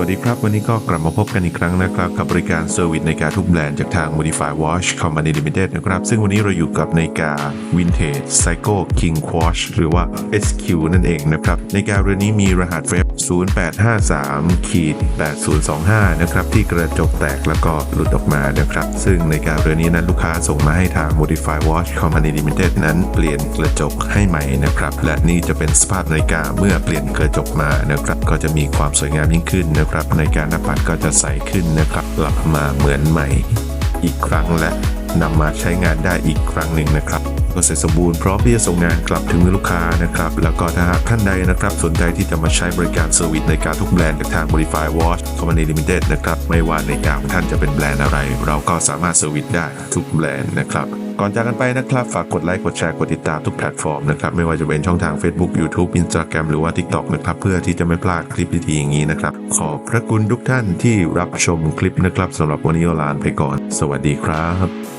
วัสดีครับ วันนี้ก็กลับมาพบกันอีกครั้งนะครับ กับบริการเซอร์วิสในาฬิกาทุกแบรนด์จากทาง Modify Watch Company Limited นะครับ ซึ่งวันนี้เราอยู่กับในาฬิกา Vintage Psycho King Watch หรือว่า SQ นั่นเองนะครับในาฬิกาเรือนนี้มีรหัสเฟร0853ขีด8025 นะครับ ที่กระจกแตกแล้วก็หลุดออกมานะครับ ซึ่งในการเรือนนี้นั้นลูกค้าส่งมาให้ทาง Modify Watch Company Limited นั้นเปลี่ยนกระจกให้ใหม่นะครับ และนี่จะเป็นสภาพนาฬิกาเมื่อเปลี่ยนกระจกมานะครับ ก็จะมีความสวยงามยิ่งขึ้นนะครับนกาหน้าปัดก็จะใสขึ้นนะครับกลับมาเหมือนใหม่ อีกครั้งและนำมาใช้งานได้อีกครั้งหนึ่งนะครับ ก็เสร็จสมบูรณ์พร้อมที่จะส่งงานกลับถึงมือลูกค้านะครับ แล้วก็ถ้าหากท่านใดนะครับสนใจที่จะมาใช้บริการเซอร์วิสในการทุกแบรนด์จากทาง Modify Watch Company Limited นะครับไม่ว่าในการของท่านจะเป็นแบรนด์อะไร เราก็สามารถเซอร์วิสได้ทุกแบรนด์นะครับก่อนจากกันไปนะครับ ฝากกดไลค์ กดแชร์ กดติดตามทุกแพลตฟอร์มนะครับ ไม่ว่าจะเป็นช่องทาง Facebook YouTube Instagram หรือว่า TikTok นะครับ เพื่อที่จะไม่พลาดคลิปดีๆอย่างนี้นะครับ ขอบพระคุณทุกท่านที่รับชมคลิปนะครับสำหรับวันนี้ลาไปก่อน สวัสดีครับ